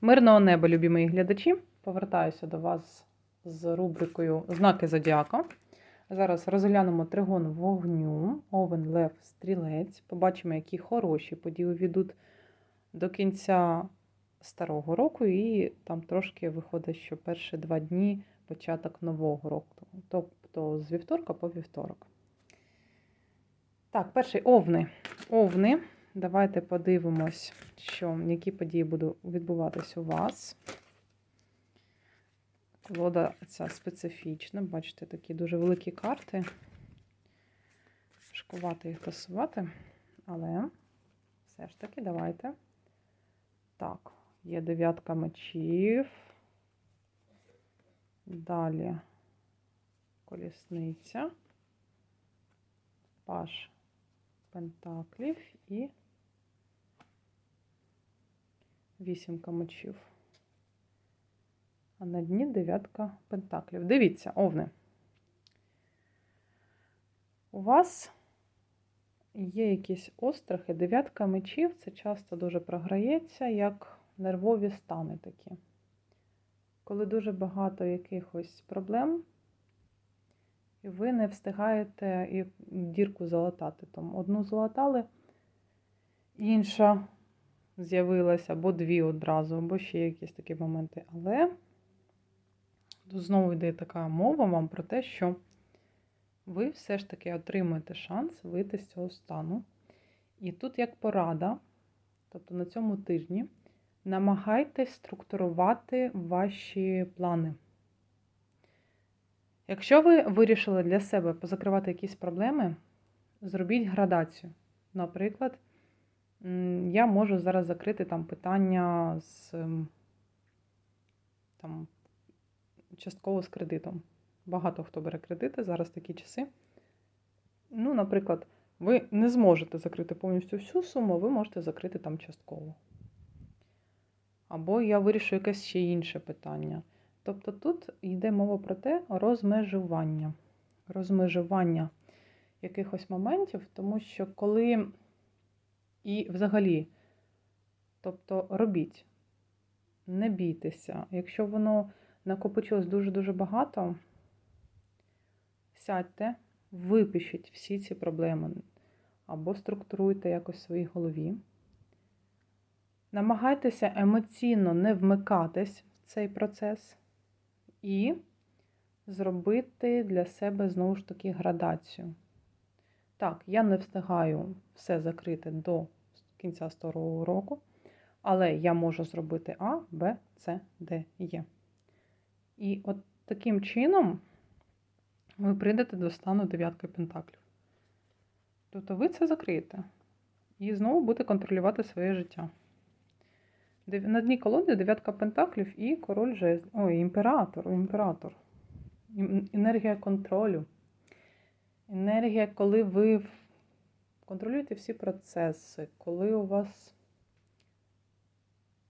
Мирного неба, любі мої глядачі. Повертаюся до вас з рубрикою Знаки Зодіака. Зараз розглянемо тригон вогню, овен, лев, стрілець. Побачимо, які хороші події відуть до кінця старого року, і там трошки виходить, що перші два дні початок нового року. Тобто з вівторка по вівторок. Так, перший овни. Овни. Давайте подивимось, що, які події будуть відбуватись у вас. Колода ця специфічна. Бачите, такі дуже великі карти. Шкувати їх тасувати. Але все ж таки, давайте. Так, є дев'ятка мечів. Далі колісниця. Паш пентаклів і вісімка мечів. А на дні дев'ятка пентаклів. Дивіться, овни. У вас є якісь острахи. Дев'ятка мечів це часто дуже програється, як нервові стани такі. Коли дуже багато якихось проблем, і ви не встигаєте дірку залатати. Там одну залатали, інша з'явилася, або дві одразу, або ще якісь такі моменти. Але тут знову йде така мова вам про те, що ви все ж таки отримуєте шанс вийти з цього стану. І тут як порада, тобто на цьому тижні, намагайтесь структурувати ваші плани. Якщо ви вирішили для себе позакривати якісь проблеми, зробіть градацію. Наприклад, я можу зараз закрити там питання з там, частково з кредитом. Багато хто бере кредити, зараз такі часи. Ну, наприклад, ви не зможете закрити повністю всю суму, ви можете закрити там частково. Або я вирішу якесь ще інше питання. Тобто тут йде мова про те розмежування. Розмежування якихось моментів, тому що коли і взагалі, тобто робіть, не бійтеся. Якщо воно накопичилось дуже-дуже багато, сядьте, випишіть всі ці проблеми або структуруйте якось в своїй голові. Намагайтеся емоційно не вмикатись в цей процес і зробити для себе знову ж таки градацію. Так, я не встигаю все закрити до кінця старого року, але я можу зробити А, Б, С, Д, Е. І от таким чином ви прийдете до стану дев'ятки пентаклів. Тобто ви це закриєте. І знову будете контролювати своє життя. На дні колоди дев'ятка пентаклів і король жезл. Ой, імператор, імператор. Енергія контролю. Енергія, коли ви контролюєте всі процеси, коли у вас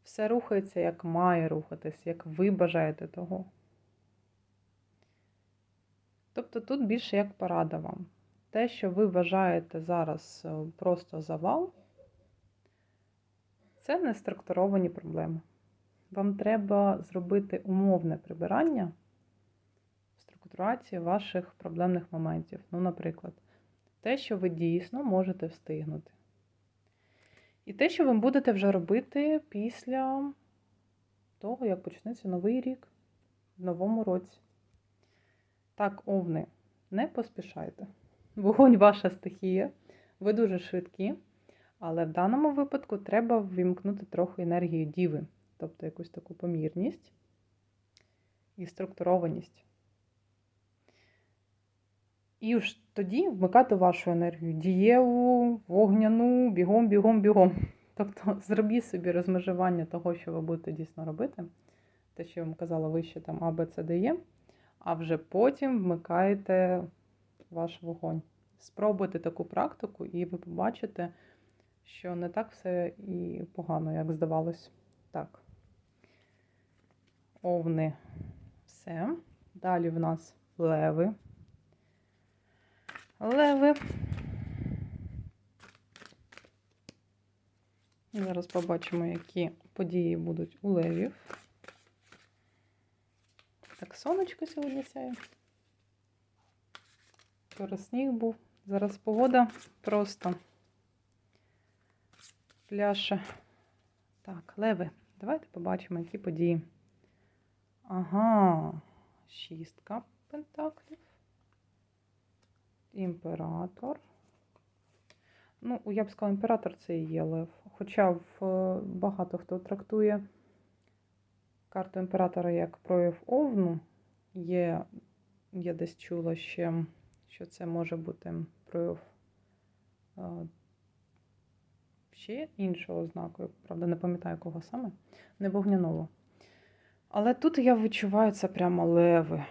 все рухається, як має рухатись, як ви бажаєте того. Тобто тут більше як порада вам. Те, що ви вважаєте зараз е, просто завал, це не структуровані проблеми. Вам треба зробити умовне прибирання структурації ваших проблемних моментів. Ну, наприклад, те, що ви дійсно можете встигнути. І те, що ви будете вже робити після того, як почнеться новий рік в новому році. Так, овни, не поспішайте. Вогонь ваша стихія, ви дуже швидкі. Але в даному випадку треба ввімкнути трохи енергію діви, тобто якусь таку помірність і структурованість. І ж тоді вмикати вашу енергію дієву, вогняну, бігом, бігом, бігом. Тобто зробіть собі розмежування того, що ви будете дійсно робити, те, що я вам казала вище, там А, Б, С, Д, Е, а вже потім вмикаєте ваш вогонь. Спробуйте таку практику, і ви побачите що не так все і погано, як здавалось. Так. Овни. Все. Далі в нас леви. Леви. Зараз побачимо, які події будуть у левів. Так, сонечко сьогодні сяє. Вчора сніг був. Зараз погода просто пляше. Так, леви, давайте побачимо, які події. Ага, шістка пентаклів. Імператор. Ну, я б сказала, імператор це і є лев. Хоча в, е, багато хто трактує карту імператора як прояв овну. Є, я десь чула ще, що це може бути прояв е, ще іншого знаку. Правда, не пам'ятаю, кого саме, не вогняного. Але тут я відчуваю це прямо леви.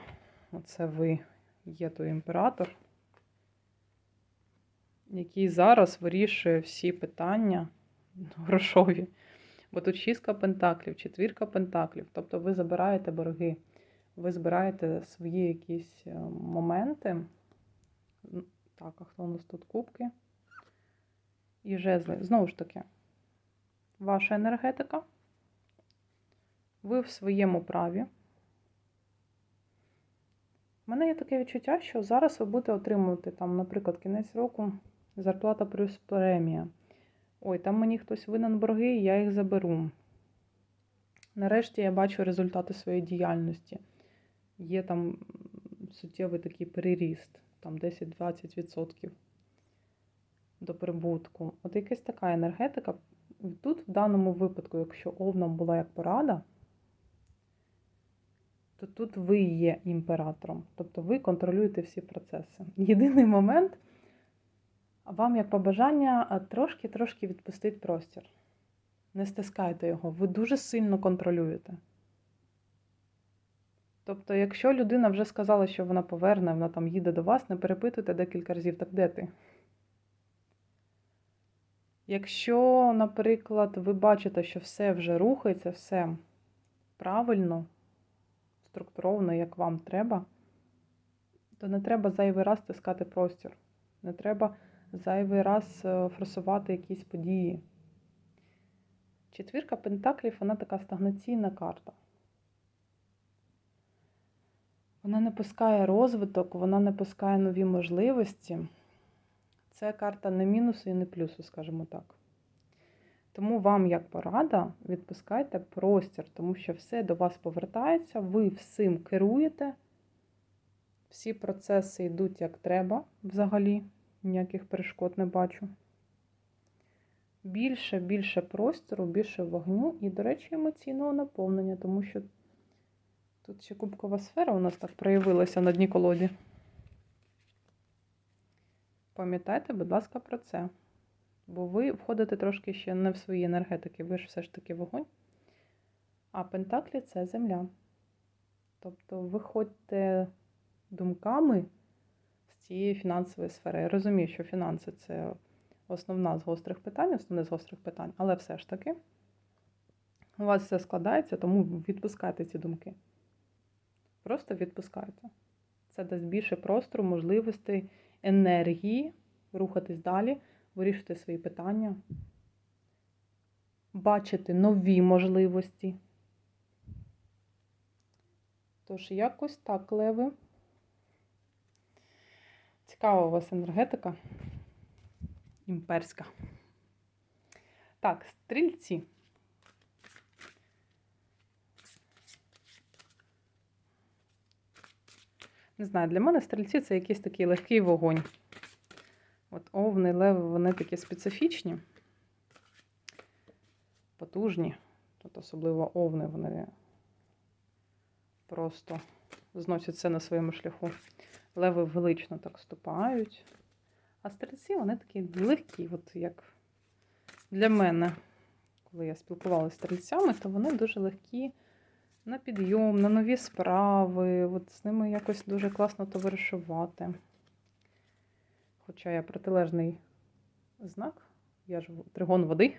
Оце ви є той імператор, який зараз вирішує всі питання грошові. Бо тут шістка пентаклів, четвірка пентаклів. Тобто ви забираєте борги, ви збираєте свої якісь е, моменти. Так, а хто у нас тут кубки? І жезли. Знову ж таки, ваша енергетика. Ви в своєму праві. У мене є таке відчуття, що зараз ви будете отримувати, там, наприклад, кінець року зарплата плюс премія. Ой, там мені хтось винен борги, я їх заберу. Нарешті я бачу результати своєї діяльності. Є там суттєвий такий переріст, там 10-20% до прибутку. От якась така енергетика. Тут, в даному випадку, якщо овном була як порада, то тут ви є імператором. Тобто ви контролюєте всі процеси. Єдиний момент, вам як побажання трошки-трошки відпустити простір. Не стискайте його, ви дуже сильно контролюєте. Тобто, якщо людина вже сказала, що вона поверне, вона там їде до вас, не перепитуйте декілька разів, так де ти? Якщо, наприклад, ви бачите, що все вже рухається, все правильно, структуровано, як вам треба, то не треба зайвий раз стискати простір. Не треба зайвий раз е, форсувати якісь події. Четвірка пентаклів вона така стагнаційна карта. Вона не пускає розвиток, вона не пускає нові можливості. Це карта не мінусу і не плюсу, скажімо так. Тому вам, як порада, відпускайте простір, тому що все до вас повертається, ви всім керуєте, всі процеси йдуть як треба взагалі, ніяких перешкод не бачу. Більше, більше простору, більше вогню і, до речі, емоційного наповнення, тому що тут ще кубкова сфера у нас так проявилася на дні колоді. Пам'ятайте, будь ласка, про це. Бо ви входите трошки ще не в свої енергетики, ви ж все ж таки вогонь. А Пентаклі це земля. Тобто виходьте думками цієї фінансової сфери. Я розумію, що фінанси це основна з гострих питань, основне з гострих питань, але все ж таки у вас все складається, тому відпускайте ці думки. Просто відпускайте. Це дасть більше простору, можливостей, енергії рухатись далі, вирішити свої питання, бачити нові можливості. Тож, якось так, леви. Цікава у вас енергетика. Імперська. Так, стрільці. Не знаю, для мене стрільці це якийсь такий легкий вогонь. От овни, леви, вони такі специфічні, потужні. Тут особливо овни, вони просто зносять все на своєму шляху. Леви велично так ступають. А стрільці вони такі легкі, от як для мене, коли я спілкувалася з стрільцями, то вони дуже легкі на підйом, на нові справи. От з ними якось дуже класно товаришувати. Хоча я протилежний знак, я ж тригон води,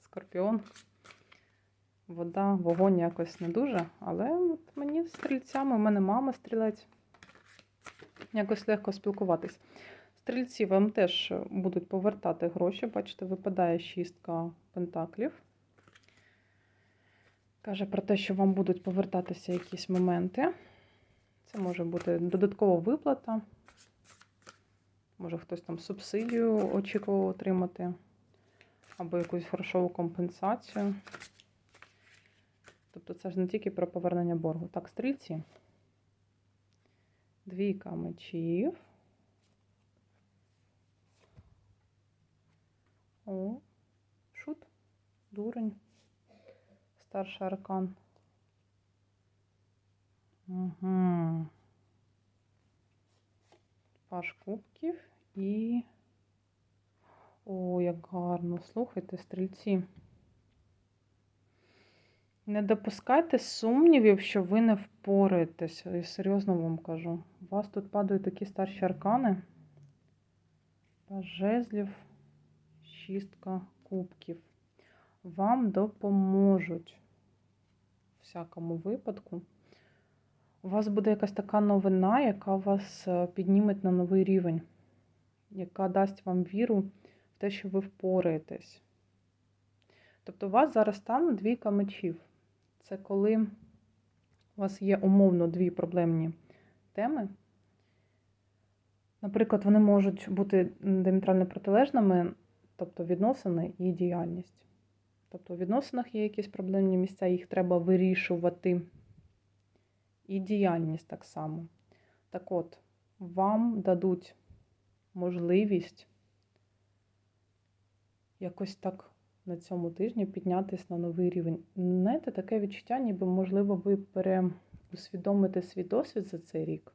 скорпіон. Вода, вогонь якось не дуже, але от мені стрільцями, у мене мама стрілець. Якось легко спілкуватись. Стрільці вам теж будуть повертати гроші. Бачите, випадає шістка пентаклів. Каже про те, що вам будуть повертатися якісь моменти. Це може бути додаткова виплата. Може хтось там субсидію очікував отримати, або якусь грошову компенсацію. Тобто це ж не тільки про повернення боргу. Так, стрільці. Двійка мечів. О, шут, дурень, старший аркан. Угу. Паш кубків і. О, як гарно. Слухайте, стрільці. Не допускайте сумнівів, що ви не впораєтеся. Я серйозно вам кажу. У вас тут падають такі старші аркани. Жезлів, шістка кубків. Вам допоможуть у всякому випадку. У вас буде якась така новина, яка вас е, підніме на новий рівень, яка дасть вам віру в те, що ви впораєтесь. Тобто, у вас зараз стане двійка мечів. Це коли у вас є умовно дві проблемні теми. Наприклад, вони можуть бути діаметрально протилежними, тобто відносини і діяльність. Тобто, у відносинах є якісь проблемні місця, їх треба вирішувати. І діяльність так само. Так от, вам дадуть можливість якось так на цьому тижні піднятися на новий рівень. Знаєте, таке відчуття, ніби, можливо, ви переусвідомите свій досвід за цей рік.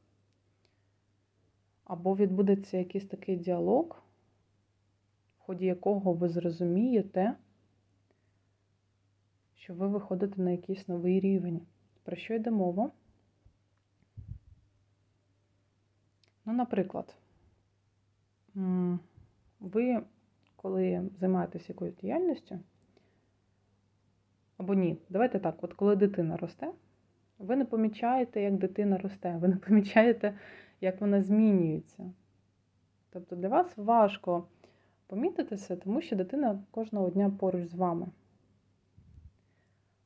Або відбудеться якийсь такий діалог, в ході якого ви зрозумієте, що ви виходите на якийсь новий рівень. Про що йде мова? Ну, наприклад, ви, коли займаєтесь якоюсь діяльністю, або ні, давайте так, от коли дитина росте, ви не помічаєте, як дитина росте, ви не помічаєте, як вона змінюється. Тобто для вас важко помітити це, тому що дитина кожного дня поруч з вами.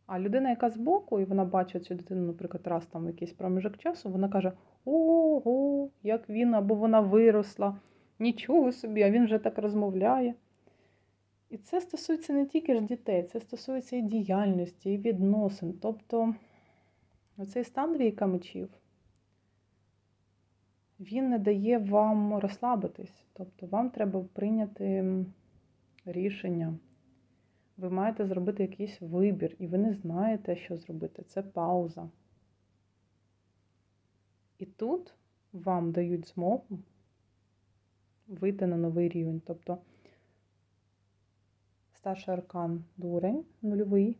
А людина, яка збоку, і вона бачить цю дитину, наприклад, раз там в якийсь проміжок часу, вона каже: Ого, як він або вона виросла, нічого собі, а він вже так розмовляє. І це стосується не тільки ж дітей, це стосується і діяльності, і відносин. Тобто оцей стан двійка мечів, він не дає вам розслабитись. Тобто вам треба прийняти рішення. Ви маєте зробити якийсь вибір, і ви не знаєте, що зробити. Це пауза. І тут вам дають змогу вийти на новий рівень. Тобто старший аркан дурень нульовий,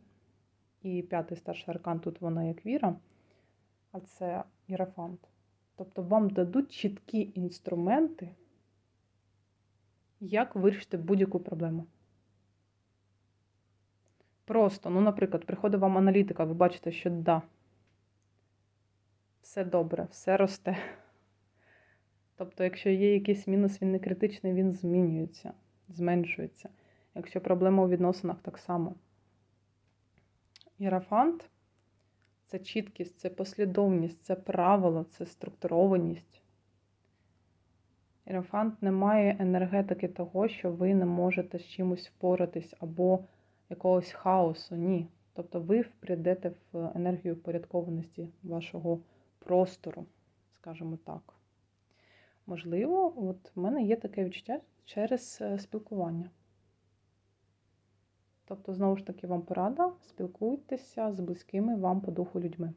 і п'ятий старший аркан тут вона як віра, а це ірафант. Тобто вам дадуть чіткі інструменти, як вирішити будь-яку проблему. Просто, ну, наприклад, приходить вам аналітика, ви бачите, що да, все добре, все росте. Тобто, якщо є якийсь мінус, він не критичний, він змінюється, зменшується. Якщо проблема у відносинах, так само. Ірафант це чіткість, це послідовність, це правило, це структурованість. Ірафант не має енергетики того, що ви не можете з чимось впоратись або якогось хаосу. Ні. Тобто ви прийдете в енергію порядкованості вашого простору, скажімо так. Можливо, от в мене є таке відчуття через е, спілкування. Тобто, знову ж таки, вам порада, спілкуйтеся з близькими вам по духу людьми.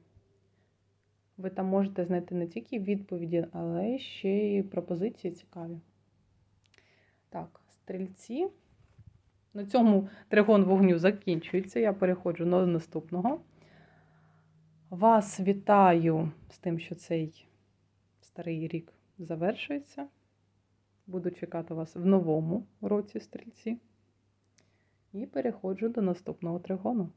Ви там можете знайти не тільки відповіді, але ще й пропозиції цікаві. Так, стрільці. На цьому тригон вогню закінчується. Я переходжу до наступного. Вас вітаю з тим, що цей старий рік завершується. Буду чекати вас в новому році стрільці. І переходжу до наступного тригону.